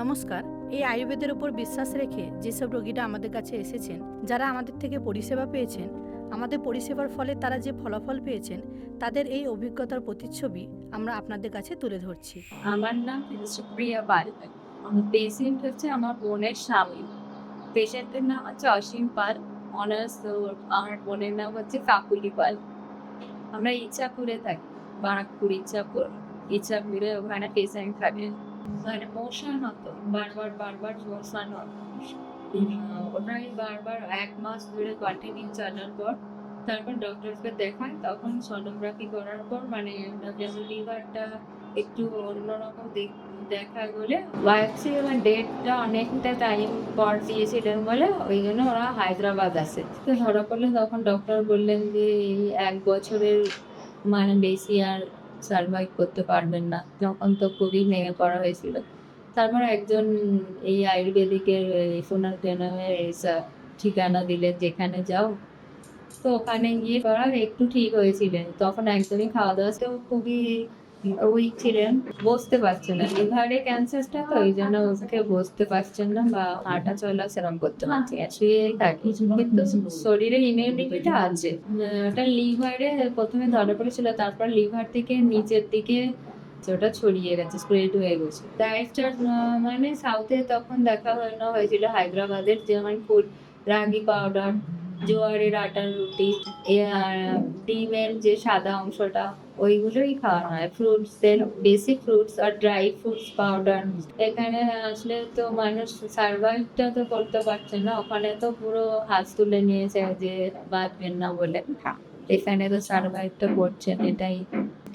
নমস্কার, এই আয়ুর্বেদের উপর বিশ্বাস রেখে যেসব রোগীরা আমাদের কাছে এসেছেন, যারা আমাদের থেকে পরিষেবা পেয়েছেন, আমাদের পরিষেবার ফলে তারা যে ফলাফল পেয়েছেন, তাদের এই অভিজ্ঞতার প্রতিচ্ছবি আমরা আপনাদের কাছে তুলে ধরছি। আমার নাম সুপ্রিয়া পাল আমার পেশেন্ট হচ্ছে আমার বোনের স্বামী। পেশেন্টের নাম হচ্ছে অসীম পাল, অনার্স আমার বোনের নাম হচ্ছে কাকুলি পাল। আমরা ইচ্ছাপুরে থাকি বারাকপুর ইচ্ছাপুর ইচ্ছাপুরে ওখানে পেশেন্ট থাকে। মানে মোশন হতো। বারবার বারবার মোশন হতো ওটাই বারবার এক মাস ধরে কন্টিনিউ চালার পর তারপর ডক্টরকে দেখায়। তখন সোনোগ্রাফি করার পর মানে লিভারটা একটু অন্যরকম দেখ- বলে বায়োপসি এবার ডেটটা অনেকটা টাইম পর দিয়েছিলেন বলে ওই জন্য ওরা হায়দ্রাবাদ আসে। তো ধরা পড়লে তখন ডক্টর বললেন যে এই এক বছরের মানে বেশি আর সার্ভাইভ করতে পারবেন না। যখন তো খুবই ভেঙে পড়া হয়েছিল। তারপর একজন এই আয়ুর্বেদিকের সোনার ট্রেনের ঠিকানা দিলেন যেখানে যাও। তো ওখানে গিয়ে করার একটু ঠিক হয়েছিলেন। তখন একদমই খাওয়া দাওয়া খুবই উইক ছিলেন, বসতে পারছেন না। লিভারে ক্যান্সারটা তো, ওই জন্য ওকে বসতে পারছেন না বা হাঁটা চলা সেরকম করতে পারছে শুয়ে থাকি কিন্তু শরীরে ইমিউনিটিটা আছে। ওটা লিভারে প্রথমে ধরা পড়েছিল, তারপর লিভার থেকে নিচের দিকে ওটা ছড়িয়ে গেছে স্প্রেড হয়ে গেছে। ডায়েটটা মানে সাউথে তখন দেখা হলো হয়েছিল হায়দ্রাবাদের যেমন রাগি পাউডার জোয়ারের আটার রুটি ডিমের যে সাদা অংশটা, ওইগুলোই খাওয়ানো হয়। ফ্রুটস দেন বেসিক ফ্রুটস আর ড্রাই ফ্রুটস পাউডার। এখানে আসলে তো মানুষ সার্ভাইভটা তো করতে পারছে না, ওখানে তো পুরো হাত তুলে নিয়েছে যে বাঁচবেন না বলে। এখানে তো সার্ভাইভটা করছেন এটাই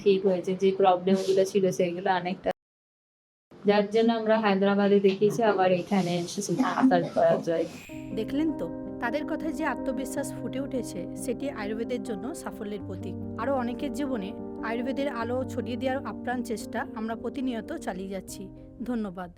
ঠিক হয়েছে যে প্রবলেমগুলো ছিল সেগুলো অনেকটা। যার জন্য আমরা হায়দ্রাবাদে দেখিয়েছি আবার এখানে হাতাল করা যায় দেখলেন তো? তাদের কথায় যে আত্মবিশ্বাস ফুটে উঠেছে, সেটি আয়ুর্বেদের জন্য সাফল্যের প্রতীক। আরও অনেকের জীবনে আয়ুর্বেদের আলো ছড়িয়ে দেওয়ার আপ্রাণ চেষ্টা আমরা প্রতিনিয়ত চালিয়ে যাচ্ছি। ধন্যবাদ।